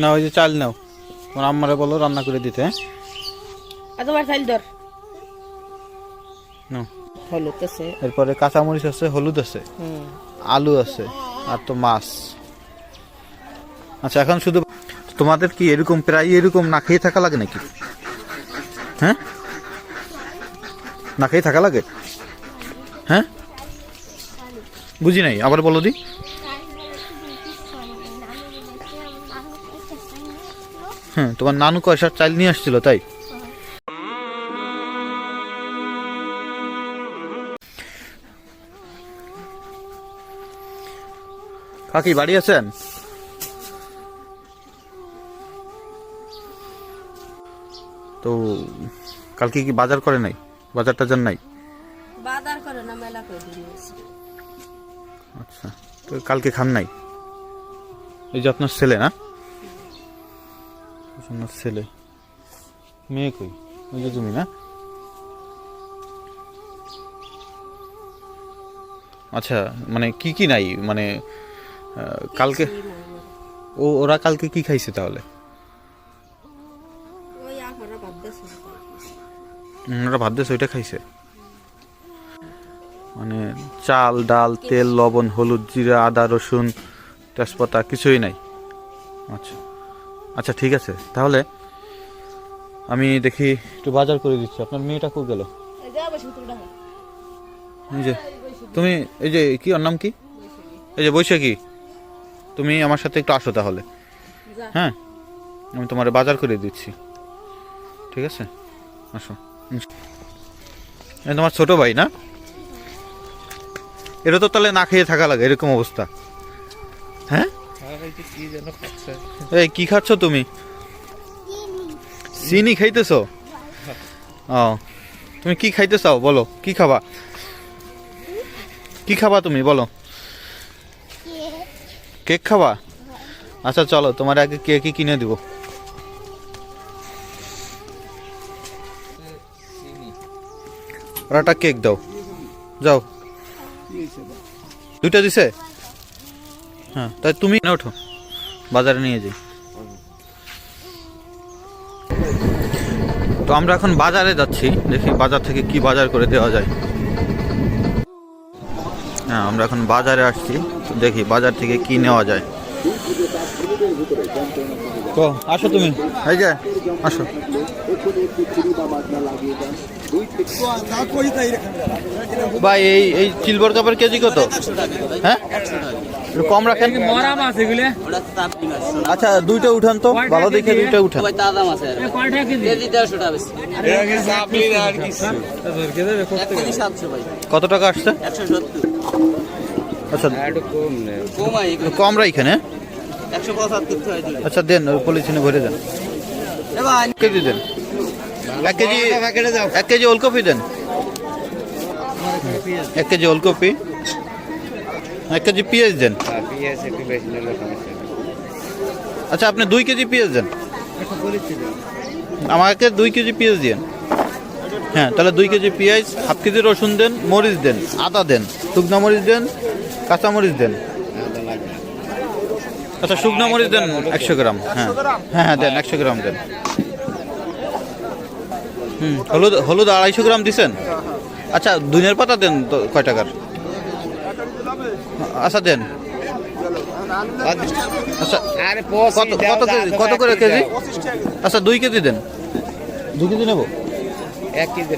না ওই যে চাল নাও। তোমার আম্মারে বলো রান্না করে দিতে হ্যাঁ? আর তোমার চাইল ধর। নাও। হলুদ আছে। এরপরে কাঁচামরিচ আছে হলুদ আছে হুম। আলু আছে আর তো মাছ। আচ্ছা এখন শুধু তোমাদের কি এরকম প্রায় এরকম না খেয়ে থাকা লাগে নাকি? হ্যাঁ? না খেয়ে থাকা লাগে? হ্যাঁ? বুঝি নাই আবার বলো দি। হ্যাঁ তোমার নানু কয়সার চাল নিয়ে আসছিল তাই? কাকি বাড়ি আছেন? তো কালকে কি বাজার করে নাই? বাজার টাজার নাই? বাজার করে না মেলা করে আচ্ছা তো কালকে খান নাই? এই যে আপনার ছেলে না? আপনার ছেলে। মেয়ে কই? ওই যে তুমি না? আচ্ছা মানে কি কি নাই? মানে কালকে ও ওরা কালকে কি খাইছে তাহলে? ওরা ভাত দিয়েছে ওইটা খাইছে? মানে চাল ডাল তেল লবণ হলুদ জিরা আদা রসুন তেজপাতা কিছুই নাই। আচ্ছা। আচ্ছা ঠিক আছে। তাহলে আমি দেখি একটু বাজার করে দিচ্ছি। আপনার মেয়েটা খুব গেল? এই যে তুমি এই যে কি ওর নাম কি? এই যে বৈশাখী। তুমি আমার সাথে একটু আসো তাহলে। হ্যাঁ? আমি তোমার বাজার করে দিচ্ছি। ঠিক আছে? আসো। তোমার ছোট ভাই না? এটা তো তাহলে না খেয়ে থাকা লাগে এরকম অবস্থা। হ্যাঁ? এই, কি খাচ্ছ তুমি? চিনি খাইতেছো? ও, তুমি কি খাইতে চাও? বলো, কি খাবা? কি খাবা তুমি? বলো। কেক খাবা? আচ্ছা চলো, তোমার আগে কেকই কিনে দিব। কেক দাও। যাও। দুইটা দিছে? হ্যাঁ। তাই তুমি ওঠো, বাজারে নিয়ে যাই। তো আমরা এখন বাজারে যাচ্ছি, দেখি বাজার থেকে কি বাজার করে দেওয়া যায়। হ্যাঁ আমরা এখন বাজারে আসছি দেখি বাজার থেকে কি নেওয়া যায়। তো আসো তুমি। এই যে আসো। ভাই এই এই সিলভার কাপের কেজি কত? হ্যাঁ? কম রাখেন। মরা মাছ এগুলো। ওটা তো তাপনি মাছ আচ্ছা দুইটা উঠান তো। ভালো দেখে দুইটা উঠান। তাজা মাছ আর কেজি? টাকা বেশি। ভাই। কত টাকা আসছে? আচ্ছা কমাই কম ছয় দিলে আচ্ছা দেন ওই পলিথিনে ভরে দেন। কেজি দেন। এক কেজি এক কেজি ওলকপি দেন। এক কেজি ওলকপি। এক কেজি পেঁয়াজ দেন। আচ্ছা আপনি দুই কেজি পেঁয়াজ দেন। আমাকে দুই কেজি পেঁয়াজ দিন হ্যাঁ তাহলে দুই কেজি পেঁয়াজ হাফ কেজি রসুন দেন মরিচ দেন আদা দেন শুকনো মরিচ দেন কাঁচা মরিচ দেন। আচ্ছা শুকনো মরিচ দেন একশো গ্রাম। হ্যাঁ। হ্যাঁ হ্যাঁ দেন একশো গ্রাম দেন। হুম হলুদ হলুদ আড়াইশো গ্রাম দিছেন? আচ্ছা দুনের পাতা দেন তো কয় টাকার? আচ্ছা দেন। আচ্ছা কত কত কেজি কত করে কেজি আচ্ছা দুই কেজি দেন। দুই কেজি নেব? এক কেজি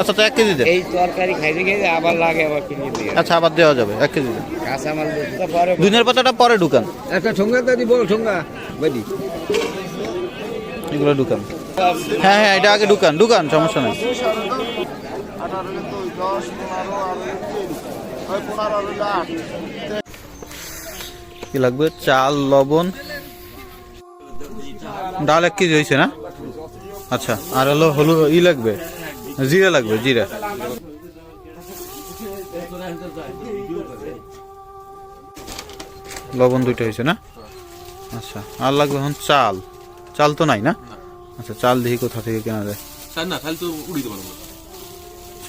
আচ্ছা তো এক কেজি দেন। এই তরকারি খাইতে খাইতে আবার লাগে আবার কিনে দিয়ে আচ্ছা আবার দেওয়া যাবে এক কেজি দেন। কাঁচা মাল পরে দুনের পাতাটা পরে ঢুকান। একটা ঠোঙ্গা দাদি বল ঠোঙ্গা বাদি এগুলো ঢুকান। হ্যাঁ হ্যাঁ এটা আগে ঢুকান ঢুকান সমস্যা নেই। কি লাগবে? চাল লবণ। ডাল এক কেজি হয়েছে না? আচ্ছা আর হলো হলুদ ই লাগবে? জিরা লাগবে জিরা। লবণ দুইটা হয়েছে না? আচ্ছা আর লাগবে এখন চাল। চাল তো নাই না? আচ্ছা চাল দেখি কোথা থেকে কেনা যায়। চাল না তাহলে তো উড়িয়ে দেবো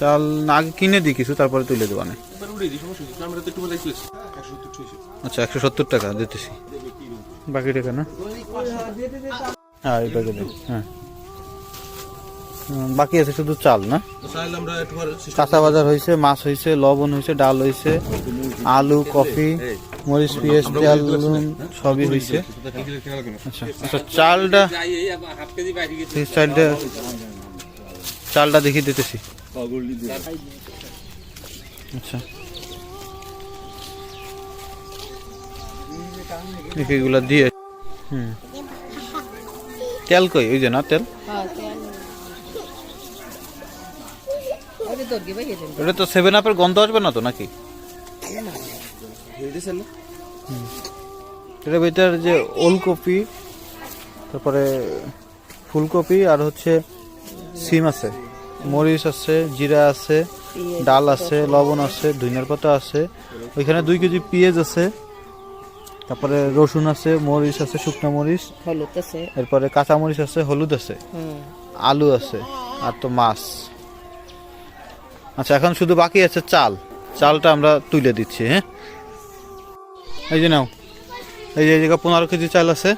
চাল না আগে কিনে দিই কিছু তারপরে তুলে দেবো না আচ্ছা একশো সত্তর টাকা দিতেছি। বাকি টাকা না? হ্যাঁ এই প্যাকেটে হ্যাঁ। বাকি আছে শুধু চাল না? কাঁচা বাজার হয়েছে মাছ হয়েছে লবণ হয়েছে ডাল হয়েছে আলু কফি মরিচ পেঁয়াজ তেল নুন সবই হয়েছে। আচ্ছা আচ্ছা চালটা চালটা চালটা দেখিয়ে দিতেছি। আচ্ছা। এগুলা দিয়ে হুম। তেল কই? ওই যে না তেল? হ্যাঁ তেল। এটা তো সেভেন আপের গন্ধ আসবে না তো নাকি? এটা ভিতর যে ওলকপি তারপরে ফুলকপি আর হচ্ছে সিম আছে। মরিচ আছে জিরা আছে ডাল আছে। লবণ আছে ধনিয়ার পাতা আছে। ওইখানে দুই কেজি পেঁয়াজ আছে তারপরে রসুন আছে মরিচ আছে শুকনো মরিচ। হলুদ আছে। এরপরে কাঁচা মরিচ আছে হলুদ আছে। আলু আছে আর তো মাছ। আচ্ছা এখন শুধু বাকি আছে চাল। চালটা আমরা তুলে দিচ্ছি হ্যাঁ? এই যে নাও। এই যে পনেরো কেজি চাল আছে।